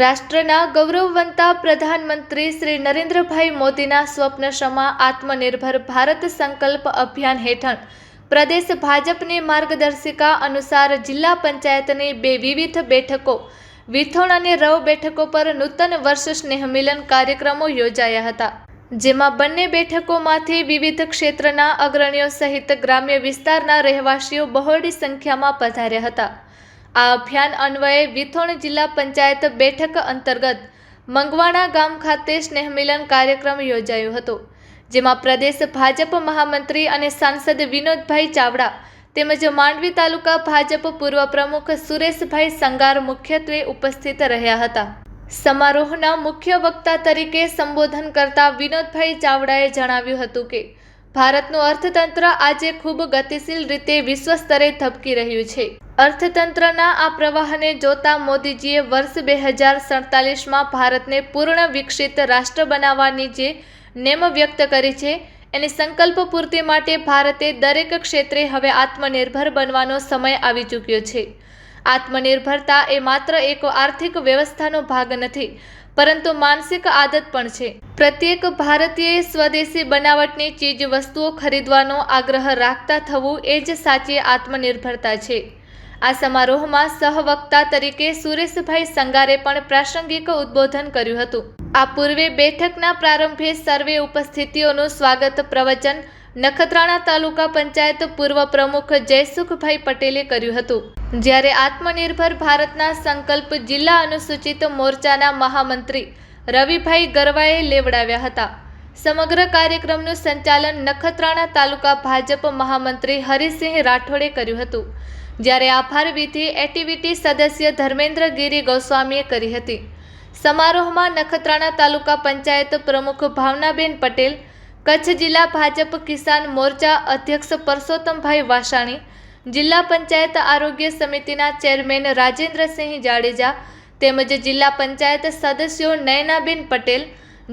રાષ્ટ્રના ગૌરવવંતા પ્રધાનમંત્રી શ્રી નરેન્દ્રભાઈ મોદીના સ્વપ્નશમા આત્મનિર્ભર ભારત સંકલ્પ અભિયાન હેઠળ પ્રદેશ ભાજપની માર્ગદર્શિકા અનુસાર જિલ્લા પંચાયતની બે વિવિધ બેઠકો, વિથોણ અને રવ બેઠકો પર નૂતન વર્ષ સ્નેહમિલન કાર્યક્રમો યોજાયા હતા, જેમાં બંને બેઠકોમાંથી વિવિધ ક્ષેત્રના અગ્રણીઓ સહિત ગ્રામ્ય વિસ્તારના રહેવાસીઓ બહોળી સંખ્યામાં પધાર્યા હતા. આ અભિયાન અન્વયે વિથોણ જિલ્લા પંચાયત બેઠક અંતર્ગત મંગવાણા ગામ ખાતે સ્નેહમિલન કાર્યક્રમ યોજાયો હતો, જેમાં પ્રદેશ ભાજપ મહામંત્રી અને સાંસદ વિનોદભાઈ ચાવડા તેમજ માંડવી તાલુકા ભાજપ પૂર્વ પ્રમુખ સુરેશભાઈ સંગાર મુખ્યત્વે ઉપસ્થિત રહ્યા હતા. સમારોહના મુખ્ય વક્તા તરીકે સંબોધન કરતા વિનોદભાઈ ચાવડાએ જણાવ્યું હતું કે ભારતનું અર્થતંત્ર આજે ખૂબ ગતિશીલ રીતે વિશ્વ સ્તરે ધબકી રહ્યું છે. અર્થતંત્રના આ પ્રવાહને જોતા મોદીજીએ વર્ષ બે હજાર સડતાલીસમાં ભારતને પૂર્ણ વિકસિત રાષ્ટ્ર બનાવવાની જે નેમ વ્યક્ત કરી છે, એની સંકલ્પ પૂર્તિ માટે ભારતે દરેક ક્ષેત્રે હવે આત્મનિર્ભર બનવાનો સમય આવી ચૂક્યો છે. આત્મનિર્ભરતા એ માત્ર એક આર્થિક વ્યવસ્થાનો ભાગ નથી પરંતુ માનસિક આદત પણ છે. પ્રત્યેક ભારતીયએ સ્વદેશી બનાવટની ચીજ વસ્તુઓ ખરીદવાનો આગ્રહ રાખતા થવું એ જ સાચી આત્મનિર્ભરતા છે. આ સમારોહમાં સહવક્તા તરીકે સુરેશભાઈ સંગારે પણ પ્રાસંગિક ઉદ્બોધન કર્યું હતું. આ પૂર્વે બેઠકના પ્રારંભે સર્વે ઉપસ્થિતિઓનું સ્વાગત પ્રવચન નખત્રાણા તાલુકા પંચાયત પૂર્વ પ્રમુખ જયસુખભાઈ પટેલે કર્યું હતું. જ્યારે આત્મનિર્ભર ભારતના સંકલ્પ જિલ્લા અનુસૂચિત મોરચાના મહામંત્રી રવિભાઈ ગરવાએ લેવડાવ્યા હતા. સમગ્ર કાર્યક્રમનું સંચાલન નખત્રાણા તાલુકા ભાજપ મહામંત્રી હરિસિંહ રાઠોડે કર્યું હતું. જ્યારે આભાર વિધિ એક્ટિવિટી સદસ્ય ધર્મેન્દ્ર ગિરી ગોસ્વામીએ કરી હતી. સમારોહમાં નખત્રાણા તાલુકા પંચાયત પ્રમુખ ભાવનાબેન પટેલ, કચ્છ જિલ્લા ભાજપ કિસાન મોરચા અધ્યક્ષ પરસોત્તમભાઈ વાસાણી જિલ્લા પંચાયત આરોગ્ય સમિતિના ચેરમેન રાજેન્દ્રસિંહ જાડેજા તેમજ જિલ્લા પંચાયત સદસ્યો નયનાબેન પટેલ,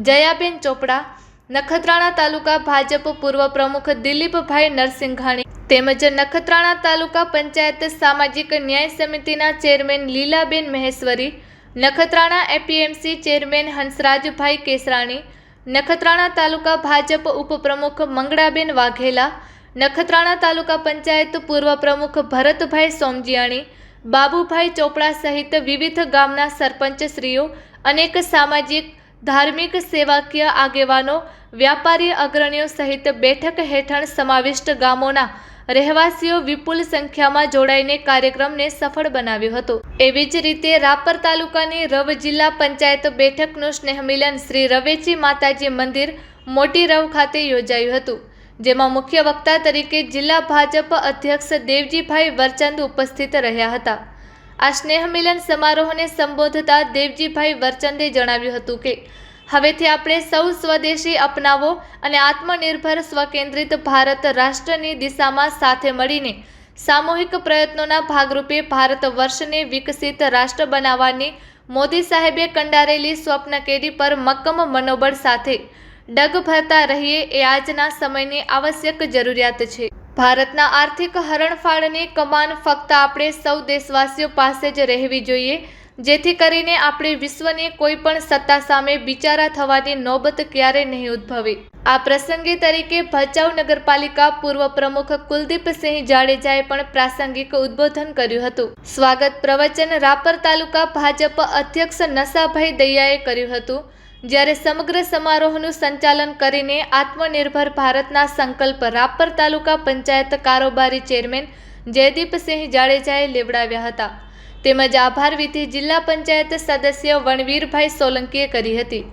જયાબેન ચોપડા, નખત્રાણા તાલુકા ભાજપ પૂર્વ પ્રમુખ દિલીપભાઈ નરસિંઘાણી તેમજ નખત્રાણા તાલુકા પંચાયત સામાજિક ન્યાય સમિતિના chairman Lilaben Maheshwari, Nakhatrana APMC chairman Hansrajbhai Kesrani, Nakhatrana taluka Bhajap ઉપપ્રમુખ મંગળાબેન વાઘેલા નખત્રાણા તાલુકા પંચાયત પૂર્વ પ્રમુખ ભરતભાઈ સોમજીયાણી, બાબુભાઈ ચોપડા સહિત વિવિધ ગામના સરપંચશ્રીઓ અનેક સામાજિક, ધાર્મિક સેવાકીય આગેવાનો, વ્યાપારી અગ્રણીઓ સહિત બેઠક હેઠળ સમાવિષ્ટ ગામોના રહેવાસીઓ વિપુલ સંખ્યામાં જોડાઈને કાર્યક્રમને સફળ બનાવ્યો હતો. એવી જ રીતે રાપર તાલુકાની રવ જિલ્લા પંચાયત બેઠકનું સ્નેહમિલન શ્રી રવેચી માતાજી મંદિર મોટી રવ ખાતે યોજાયું હતું. જેમાં મુખ્ય વક્તા તરીકે જિલ્લા ભાજપ અધ્યક્ષ દેવજીભાઈ વરચંદ ઉપસ્થિત રહ્યા હતા. આ સ્નેહમિલન સમારોહને સંબોધતા દેવજીભાઈ વરચંદે જણાવ્યું હતું કે, હવેથી આપણે સૌ સ્વદેશી અપનાવો અને આત્મનિર્ભર સ્વકેન્દ્રિત ભારત રાષ્ટ્રની દિશામાં સાથે મળીને સામૂહિક પ્રયત્નોના ભાગરૂપે ભારત વર્ષને વિકસિત રાષ્ટ્ર બનાવવાની મોદી સાહેબે કંડારેલી સ્વપ્નકેરી પર મક્કમ મનોબળ સાથે ડગ ભરતા રહીએ એ આજના સમયની આવશ્યક જરૂરિયાત છે. ભારતના આર્થિક હરણફાળની કમાન ફક્ત આપણે સૌ દેશવાસીઓ પાસે જ રહેવી જોઈએ, જેથી કરીને આપણે વિશ્વની કોઈ પણ સત્તા સામે બિચારા થવાની નોબત ક્યારે નહીં ઉદ્ભવે. આ પ્રસંગે તરીકે ભચાઉ નગરપાલિકા પૂર્વ પ્રમુખ કુલદીપસિંહ જાડેજાએ પણ પ્રાસંગિક ઉદ્બોધન કર્યું હતું. સ્વાગત પ્રવચન રાપર તાલુકા ભાજપ અધ્યક્ષ નસાભાઈ દૈયાએ કર્યું હતું. જ્યારે સમગ્ર સમારોહનું સંચાલન કરીને આત્મનિર્ભર ભારતના સંકલ્પ રાપર તાલુકા પંચાયત કારોબારી ચેરમેન જયદીપસિંહ જાડેજાએ લેવડાવ્યા હતા. તેમજ આભાર વિધિ જિલ્લા પંચાયત સદસ્ય વણવીરભાઈ સોલંકીએ કરી હતી.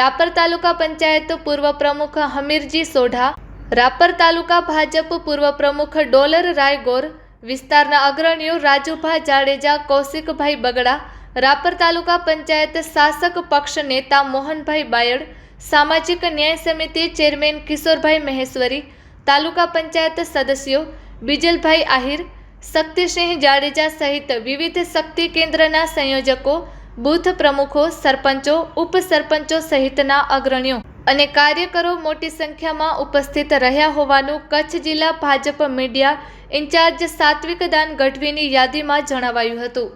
રાપર તાલુકા પંચાયત પૂર્વ પ્રમુખ હમીરજી સોઢા, રાપર તાલુકા ભાજપ પૂર્વ પ્રમુખ ડોલર રાયગોર, વિસ્તારના અગ્રણીઓ રાજુભા જાડેજા, કૌશિકભાઈ બગડા રાપર તાલુકા પંચાયત શાસક પક્ષ નેતા મોહનભાઈ બાયડ, સામાજિક ન્યાય સમિતિ ચેરમેન કિશોરભાઈ મહેશ્વરી, તાલુકા પંચાયત સદસ્યો બીજલભાઈ આહિર, શક્તિસિંહ જાડેજા સહિત વિવિધ શક્તિ કેન્દ્રના સંયોજકો, બૂથ પ્રમુખો, સરપંચો, ઉપસરપંચો સહિતના અગ્રણીઓ અને કાર્યકરો મોટી સંખ્યામાં ઉપસ્થિત રહ્યા હોવાનું કચ્છ જિલ્લા ભાજપ મીડિયા ઇન્ચાર્જ સાત્વિક દાન ગઢવીની યાદીમાં જણાવાયું હતું.